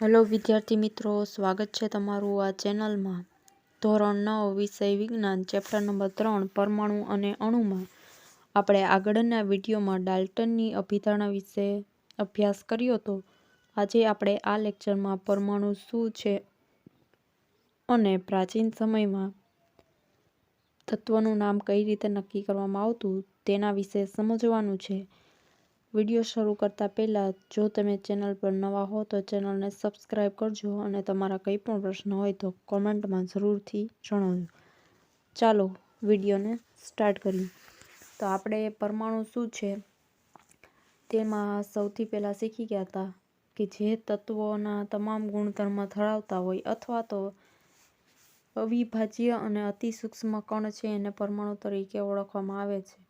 Hello વિદ્યાર્થી મિત્રો, સ્વાગત છે તમારું આ ચેનલમાં. ધોરણ નવ, વિષય વિજ્ઞાન, ચેપ્ટર નંબર ત્રણ, પરમાણુ અને અણુમાં. આપણે આગળના વિડીયોમાં ડાલ્ટનની અભિધારણા વિશે અભ્યાસ કર્યો હતો આજે આપણે આ લેક્ચરમાં પરમાણુ શું છે અને પ્રાચીન સમયમાં તત્વનું નામ કઈ રીતે નક્કી કરવામાં આવતું તેના વિશે સમજવાનું છે. વીડિયો શરૂ કરતા પહેલાં, જો તમે ચેનલ પર નવા હો, તો ચેનલને સબસ્ક્રાઈબ કરજો અને તમારા કંઈ પણ પ્રશ્ન હોય તો કોમેન્ટમાં જરૂરથી જણાવજો. ચાલો, વિડીયોને સ્ટાર્ટ કરીએ. તો આપણે પરમાણુ શું છે? તેમાં સૌથી પહેલાં શીખી ગયા હતા કે જે તત્વોના તમામ ગુણધર્મ ધરાવતા હોય અથવા તો અવિભાજ્ય અને અતિસૂક્ષ્મ કણ છે એને પરમાણુ તરીકે ઓળખવામાં આવે છે.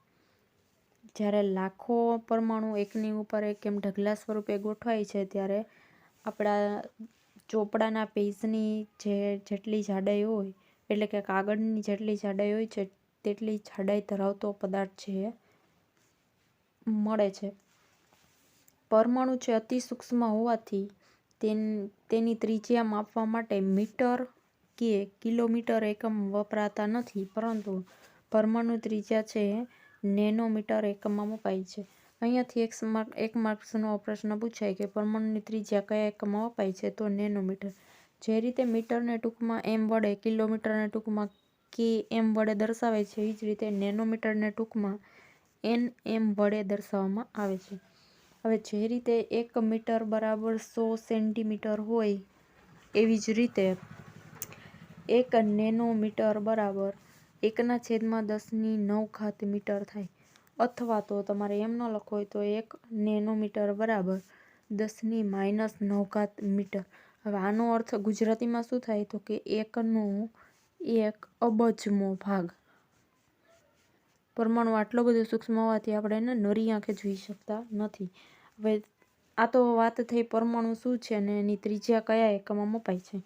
જ્યારે લાખો પરમાણુ એકની ઉપર એક એમ ઢગલા સ્વરૂપે ગોઠવાય છે, ત્યારે આપણા ચોપડાના પેજની જે જેટલી જાડાઈ હોય, એટલે કે કાગળની જેટલી જાડાઈ હોય છે, તેટલી જાડાઈ ધરાવતો પદાર્થ છે મળે છે. પરમાણુ છે અતિ સૂક્ષ્મ હોવાથી તેની ત્રિજ્યા માપવા માટે મીટર કે કિલોમીટર એકમ વપરાતા નથી, પરંતુ પરમાણુ ત્રિજ્યા છે નેનોમીટર એકમમાં મપાય છે. અહીંયાથી એક માર્ક એક માર્ક્સનો પ્રશ્ન પૂછાય કે પરમાણુની ત્રિજ્યા કયા એકમમાં મપાય છે, તો નેનોમીટર. જે રીતે મીટરને ટૂંકમાં એમ વડે, કિલોમીટરને ટૂંકમાં કે એમ વડે દર્શાવે છે એ જ રીતે નેનોમીટરને ટૂંકમાં એન એમ વડે દર્શાવવામાં આવે છે. હવે જે રીતે એક મીટર બરાબર સો સેન્ટીમીટર હોય, એવી જ રીતે એક નેનોમીટર બરાબર એકના છેદમાં દસની નવ ઘાત મીટર થાય. અથવા તો તમારે એમ ન લખો હોય તો એક નેનોમીટર બરાબર દસની માઇનસ નવ ઘાત મીટર. હવે આનો અર્થ ગુજરાતીમાં શું થાય તો કે એકનો એક અબજમો ભાગ. પરમાણુ આટલો બધો સૂક્ષ્મ હોવાથી આપણે એને નરી આંખે જોઈ શકતા નથી. હવે આ તો વાત થઈ પરમાણુ શું છે અને એની ત્રિજ્યા કયા એકમમાં મપાય છે?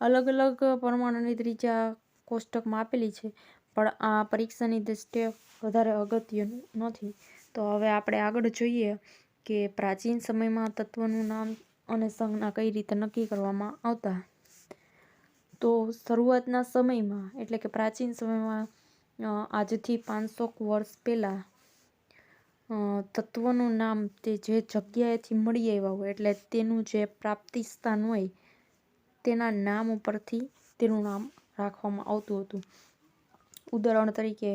અલગ અલગ પરમાણુની ત્રિજ્યા કોષ્ટકમાં આપેલી છે, પણ આ પરીક્ષાની દ્રષ્ટિએ વધારે અગત્યનું નથી. તો હવે આપણે આગળ જોઈએ કે પ્રાચીન સમયમાં તત્વનું નામ અને સંજ્ઞા કઈ રીતે નક્કી કરવામાં આવતા. તો શરૂઆતના સમયમાં, એટલે કે પ્રાચીન સમયમાં આજથી પાંચસો વર્ષ પહેલાં તત્વનું નામ તે જે જગ્યાએથી મળી આવ્યા હોય, એટલે તેનું જે પ્રાપ્તિ સ્થાન હોય, તેના નામ ઉપરથી તેનું નામ રાખવામાં આવતું હતું. ઉદાહરણ તરીકે,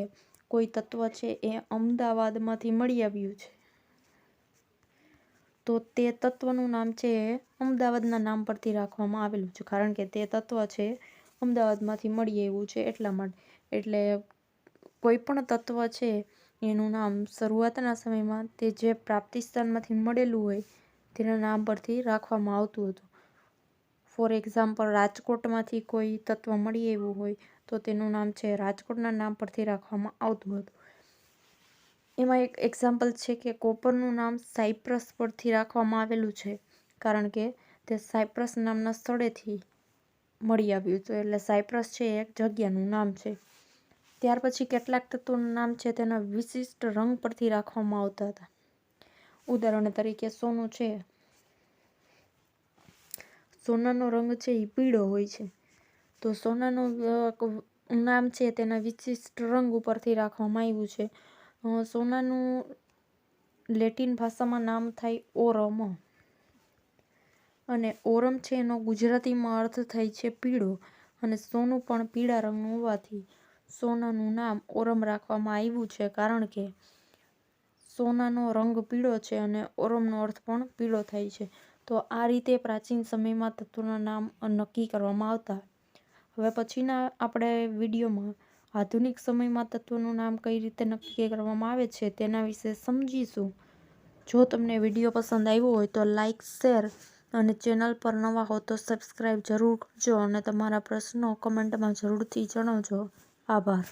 કોઈ તત્વ છે એ અમદાવાદમાંથી મળી આવ્યું છે. તો તે તત્વનું નામ છે, અમદાવાદના નામ પરથી રાખવામાં આવેલું છે. કારણ કે તે તત્વ છે, અમદાવાદમાંથી મળી આવ્યું છે એટલા માટે એટલે કોઈ પણ તત્વ છે, એનું નામ શરૂઆતના સમયમાં તે જે પ્રાપ્તિ સ્થાનમાંથી મળેલું હોય, તેના નામ પરથી રાખવામાં આવતું હતું. ફોર એક્ઝામ્પલ, રાજકોટમાંથી કોઈ તત્વ મળી આવ્યું હોય તો તેનું નામ છે, રાજકોટના નામ પરથી રાખવામાં આવતું હતું. એમાં એક એક્ઝામ્પલ છે કે કોપરનું નામ સાયપ્રસ પરથી રાખવામાં આવેલું છે, કારણ કે તે સાયપ્રસ નામના સ્થળેથી મળી આવ્યું હતું, એટલે સાયપ્રસ છે એક જગ્યાનું નામ છે. ત્યાર પછી કેટલાક તત્વોનું નામ છે તેના વિશિષ્ટ રંગ પરથી રાખવામાં આવતા હતા. ઉદાહરણ તરીકે સોનું છે સોનાનો રંગ છે એ પીળો હોય છે. તો સોનાનું નામ છે તેના વિશિષ્ટ રંગ ઉપરથી રાખવામાં આવ્યું છે. સોનાનું લેટિન ભાષામાં નામ થાય ઓરમ. અને ઓરમ છે એનો ગુજરાતીમાં અર્થ થાય છે પીળો અને સોનું પણ પીળા રંગનું હોવાથી સોનાનું નામ ઓરમ રાખવામાં આવ્યું છે કારણ કે સોનાનો રંગ પીળો છે અને ઓરમનો અર્થ પણ પીળો થાય છે. તો આ રીતે પ્રાચીન સમયમાં તત્વોના નામ નક્કી કરવામાં આવતા. હવે પછીના આપણે વિડીયોમાં આધુનિક સમયમાં તત્વોનું નામ કઈ રીતે નક્કી કરવામાં આવે છે તેના વિશે સમજીશું. જો તમને વીડિયો પસંદ આવ્યો હોય તો લાઇક શેર અને ચેનલ પર નવા હો તો સબસ્ક્રાઈબ જરૂર કરજો અને તમારા પ્રશ્નો કમેન્ટમાં જરૂરથી જણાવજો. આભાર.